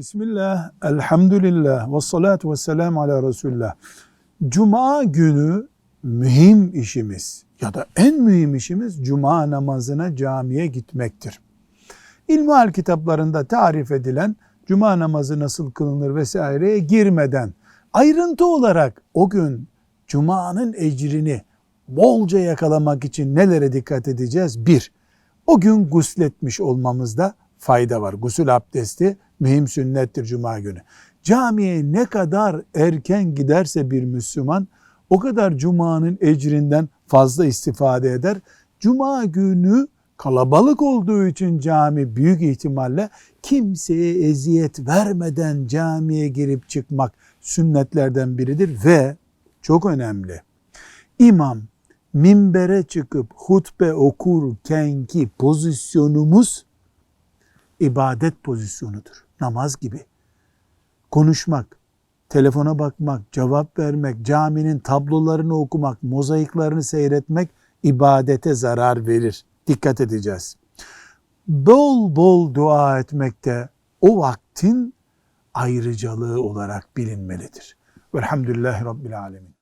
Bismillah, elhamdülillah, ve salatu ve selamu ala Resulullah. Cuma günü mühim işimiz ya da en mühim işimiz cuma namazına camiye gitmektir. İlmihal kitaplarında tarif edilen cuma namazı nasıl kılınır vesaireye girmeden ayrıntı olarak o gün cumanın ecrini bolca yakalamak için nelere dikkat edeceğiz? Bir, o gün gusletmiş olmamızda fayda var. Gusül abdesti mühim sünnettir cuma günü. Camiye ne kadar erken giderse bir Müslüman o kadar cumanın ecrinden fazla istifade eder. Cuma günü kalabalık olduğu için cami büyük ihtimalle kimseye eziyet vermeden camiye girip çıkmak sünnetlerden biridir ve çok önemli. İmam minbere çıkıp hutbe okurken ki pozisyonumuz ibadet pozisyonudur. Namaz gibi. Konuşmak, telefona bakmak, cevap vermek, caminin tablolarını okumak, mozaiklerini seyretmek ibadete zarar verir. Dikkat edeceğiz. Bol bol dua etmek de o vaktin ayrıcalığı olarak bilinmelidir. Velhamdülillahi Rabbil Alemin.